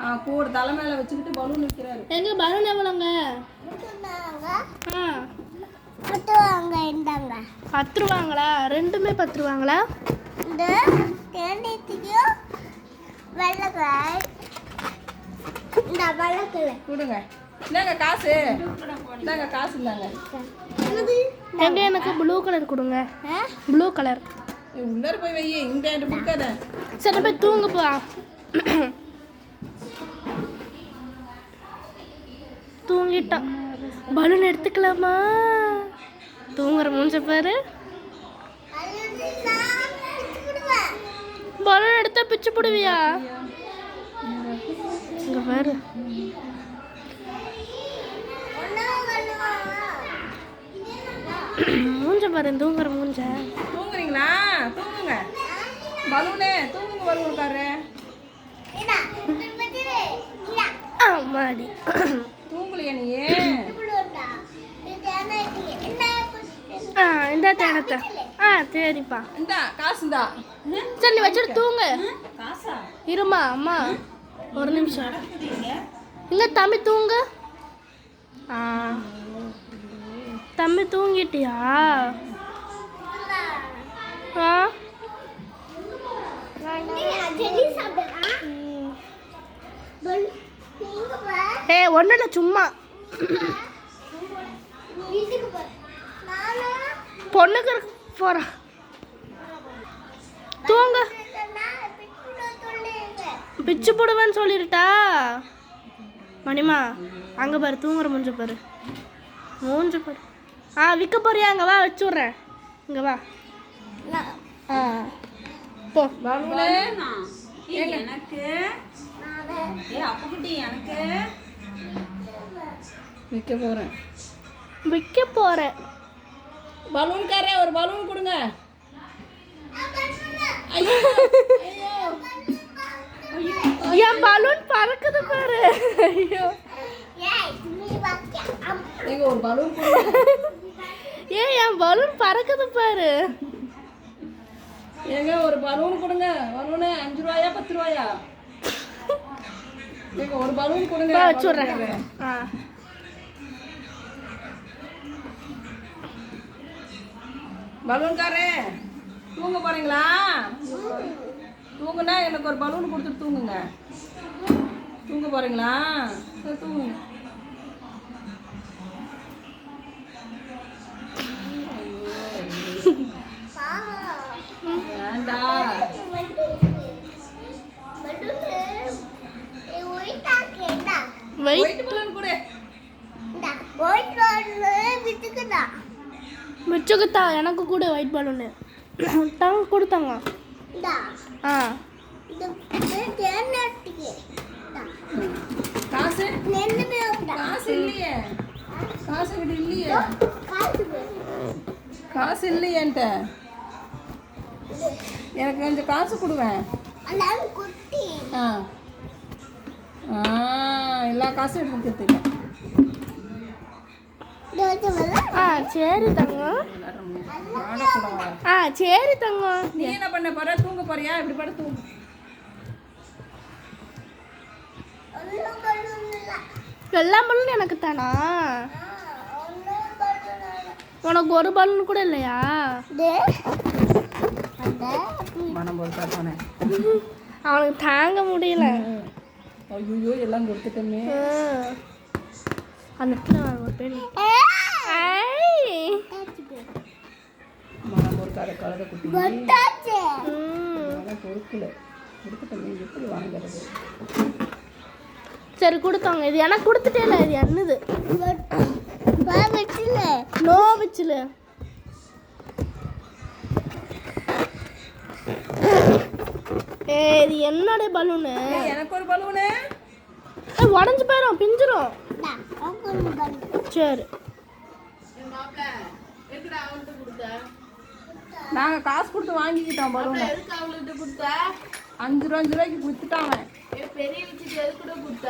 ஆ கூட தலை மேல வச்சுக்கிட்டு பலூன் வைக்கிறாரு. எங்க பலூன் எவ்வளோங்க ஆ. முட்டுவாங்க இந்தாங்க. பத்து ரூபாங்களா ரெண்டுமே பத்து ரூபாங்களா இந்த தேநீர்த்திக்கும் வெள்ளக்காய் இந்த வெள்ளக்காய் கொடுங்க. இந்தாங்க காசு. இந்தாங்க காசு இந்தாங்க. எங்க எனக்கு ப்ளூ கலர் கொடுங்க. ப்ளூ கலர் உள்ளார போய் வையே இங்க என்கிட்ட கொடுக்காத சரி போய் தூங்க போ. தூங்கிட்டான் பலூன் எடுத்துக்கலாமா? தூங்குற மூஞ்ச பாரு. பலூன் எடுத்தா பிச்சு போடுவியா? இங்க பாரு. மூஞ்ச பாரு தூங்குற மூஞ்ச. தூங்குறீங்களா? தூங்குங்க. பலூனு தூங்குங்க பலூன்காரரு. ஆமாடி. தூங்கலையா நீ? ஆ இந்த தேனத்தை. ஆ சரிப்பா. இந்தா காசு இந்தா. சரி நீ வச்சுட்டு தூங்கு. காசா? இருமா அம்மா. ஒரு நிமிஷம். இங்க தம்பி தூங்கு. ஆ. தம்பி தூங்கிட்டியா? ஆ? ஏ ஒன்றும் சும்மா. பொண்ணுக்கு போகிறா தூங்க. பிச்சு போடுவேன்னு சொல்லிருட்டா. மணிமா அங்கே பாரு தூங்குற மூஞ்ச பாரு. மூஞ்ச பாரு. ஆ விற்க போறியா? அங்கே வா வச்சு விட்றேன். இங்கே வா. ஆ போ. பலூனு எனக்கு. எனக்கு. விற்க போறேன். விற்க போகிறேன் பலூன்காரே ஒரு பலூன் கொடுங்க. ஐயோ. என் பலூன் பறக்குது பாரு. ஐயோ ஒரு பலூன் கொடுங்க. பறக்குது பாரு. ஏங்க ஒரு பலூன் கொடுங்க. பலூனு அஞ்சு ரூபாயா பத்து ரூபாயா? ஏங்க ஒரு பலூன் கொடுங்க. வா வச்சு விட்றேன் ஆ. பலூன்காரே தூங்க போறீங்களா? தூங்குனா எனக்கு ஒரு பலூன் கொடுத்துட்டு தூங்குங்க. தூங்க போறீங்களா? சரி தூங்குங்க மிச்சக்குத்தா எனக்கு கூட ஒயிட் பலூனு தாங்க. கொடுத்தாங்க ஆ. காசு? காசு இல்லையே. காசு இல்லையே. காசு இல்லையேன்ட்ட எனக்கு கொஞ்சம் காசு கொடுவேன் ஆ. ஆ எல்லா காசும் எடுத்து கொடுத்துருக்கேன் ஆ சரி தங்கம். ஆ சரி தங்கம். நீ என்ன பண்ண போற? தூங்க போறியா? இப்படி பட தூங்கு. எல்லா பலூனும் எனக்கு தானா? உனக்கு ஒரு பலூன் கூட இல்லையா? மனம் போட்டு போனேன் அவனுக்கு தாங்க முடியல. ஐயோ எல்லாம் கொடுத்துட்டோமே. அந்த இடத்துல ஒரு பேர் ஐ. மனம் பொறுக்காத கலத குட்டி. பொறுக்கல கொடுத்துட்டோமே. எப்படி வாங்குறது? சரி கொடுத்தாங்க இது எனக்கு கொடுத்துட்டே இல்லை இது என்னது? வச்சுல. ஏ இது என்னோட பலூனு? ஏய், எனக்கு ஒரு பலூனு. உடஞ்சு போயிடும் பிஞ்சிரும். சரி. நாங்க காசு கொடுத்து வாங்கிக்கிட்டோம் பலூனை. அஞ்சு ரூபா அஞ்சு ரூபாய்க்கு கொடுத்துட்டான் அவன். பெரிய வச்சுட்டு எது கூட கொடுத்த?